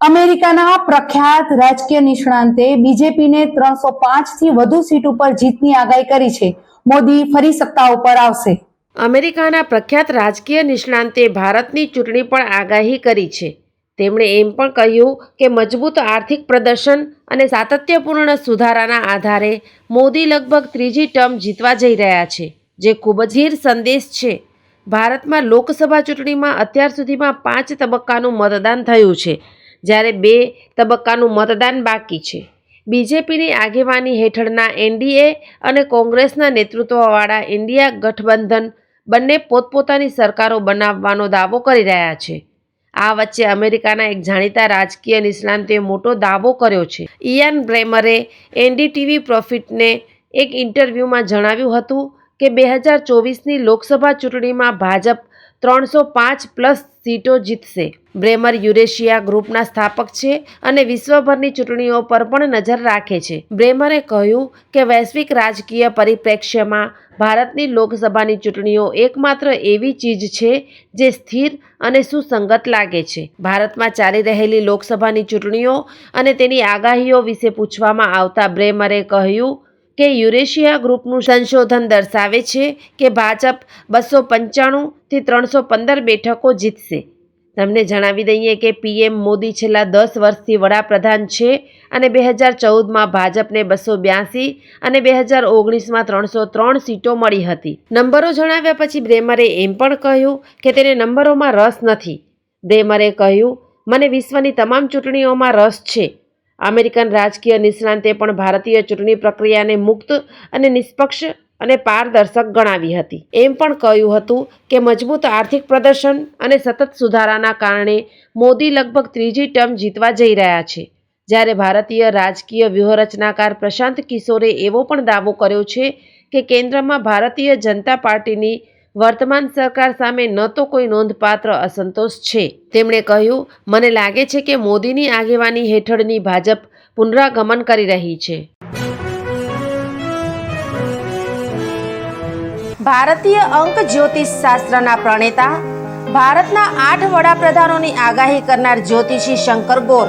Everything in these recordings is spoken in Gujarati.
અમેરિકાના પ્રખ્યાત રાજકીય નિષ્ણાંતે બીજેપીને ત્રણસો પાંચથી વધુ સીટ ઉપર જીતની આગાહી કરી છે. મોદી ફરી સત્તા ઉપર આવશે. અમેરિકાના પ્રખ્યાત રાજકીય નિષ્ણાંતે ભારતની ચૂંટણી પણ આગાહી કરી છે. તેમણે એમ પણ કહ્યું કે મજબૂત આર્થિક પ્રદર્શન અને સાતત્યપૂર્ણ સુધારાના આધારે મોદી લગભગ ત્રીજી ટર્મ જીતવા જઈ રહ્યા છે, જે ખૂબ જ હીર સંદેશ છે. ભારતમાં લોકસભા ચૂંટણીમાં અત્યાર સુધીમાં પાંચ તબક્કાનું મતદાન થયું છે. જ્યારે બે તબક્કાનું મતદાન બાકી છે. બીજેપીની આગેવાની હેઠળના એનડીએ અને કોંગ્રેસના નેતૃત્વવાળા ઇન્ડિયા ગઠબંધન બંને પોતપોતાની સરકારો બનાવવાનો દાવો કરી રહ્યા છે. આ વચ્ચે અમેરિકાના એક જાણીતા રાજકીય નિષ્ણાંતે મોટો દાવો કર્યો છે. ઇયાન બ્રેમરે એનડીટીવી પ્રોફિટને એક ઇન્ટરવ્યૂમાં જણાવ્યું હતું કે, બે હજાર ચોવીસની લોકસભા ચૂંટણીમાં ભાજપ ત્રણસો પાંચ પ્લસ સીટો જીતશે. બ્રેમર યુરેશિયા ગ્રુપના સ્થાપક છે અને વિશ્વભરની ચૂંટણીઓ પર પણ નજર રાખે છે. બ્રેમરે કહ્યું કે વૈશ્વિક રાજકીય પરિપ્રેક્ષ્યમાં ભારતની લોકસભાની ચૂંટણીઓ એકમાત્ર એવી ચીજ છે જે સ્થિર અને સુસંગત લાગે છે. ભારતમાં ચાલી રહેલી લોકસભાની ચૂંટણીઓ અને તેની આગાહીઓ વિશે પૂછવામાં આવતા બ્રેમરે કહ્યું કે યુરેશિયા ગ્રુપનું સંશોધન દર્શાવે છે કે ભાજપ બસો પંચાણુંથી ત્રણસો પંદર બેઠકો જીતશે. તમને જણાવી દઈએ કે પીએમ મોદી છેલ્લા દસ વર્ષથી વડાપ્રધાન છે અને બે હજાર ચૌદમાં ભાજપને બસો બ્યાસી અને બે હજાર ઓગણીસમાં ત્રણસો ત્રણ સીટો મળી હતી. નંબરો જણાવ્યા પછી બ્રેમરે એમ પણ કહ્યું કે તેને નંબરોમાં રસ નથી. બ્રેમરે કહ્યું, મને વિશ્વની તમામ ચૂંટણીઓમાં રસ છે. અમેરિકન રાજકીય નિષ્ણાંતે પણ ભારતીય ચૂંટણી પ્રક્રિયાને મુક્ત અને નિષ્પક્ષ અને પારદર્શક ગણાવી હતી. એમ પણ કહ્યું હતું કે મજબૂત આર્થિક પ્રદર્શન અને સતત સુધારાના કારણે મોદી લગભગ ત્રીજી ટર્મ જીતવા જઈ રહ્યા છે. જ્યારે ભારતીય રાજકીય વ્યૂહરચનાકાર પ્રશાંત કિશોરે એવો પણ દાવો કર્યો છે કે કેન્દ્રમાં ભારતીય જનતા પાર્ટીની વર્તમાન સરકાર સામે ન તો કોઈ નોંધપાત્ર અસંતોષ છે. તેમણે કહ્યું, મને લાગે છે કે મોદીની આગેવાની હેઠળની ભાજપ પુનરાગમન કરી રહી છે. ભારતીય અંક જ્યોતિષ શાસ્ત્રના પ્રણેતા, ભારતના આઠ વડાપ્રધાનોની આગાહી કરનાર જ્યોતિષી શંકર ગોર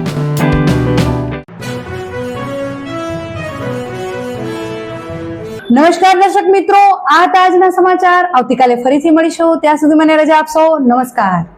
નમસ્કાર દર્શક મિત્રો, આ તાજના સમાચાર. આવતીકાલે ફરીથી મળીશું. ત્યાં સુધી મને રજા આપશો. નમસ્કાર.